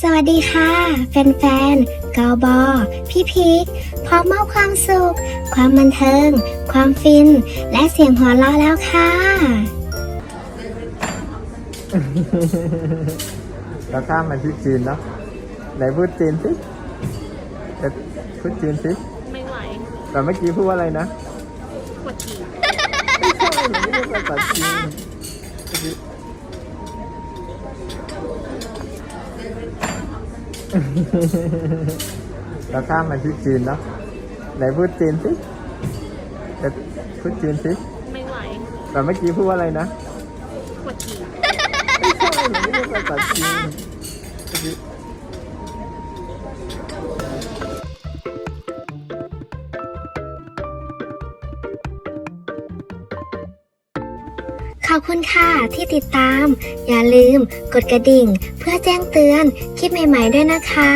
สวัสดีค่ะ แฟนๆกอบอ พี่พีคพร้อมมอบความสุข ความบันเทิง ความฟิน และเสียงหัวเราะแล้วค่ะ เราข้ามมาที่จีนเนาะไหนพูดจีนสิเอ๊ะพูดจีนสิ ไม่ไหว แต่เมื่อกี้พูดว่าอะไรนะปวดฉี่ไม่ใช่หนูไม่ได้ภาษาจีน เมื่อกี้เราข้ามมาที่จีนเนาะไหนพูดจีนสิเอ๊ะพูดจีนสิไม่ไหวแต่เมื่อกี้พูดว่าอะไรนะปวดฉี่ไม่ใช่หนูไม่ได้ภาษาจีน อบคุณค่ะที่ติดตาม อย่าลืมกดกระดิ่ง เพื่อแจ้งเตือนคลิปใหม่ ๆ ด้วยนะคะ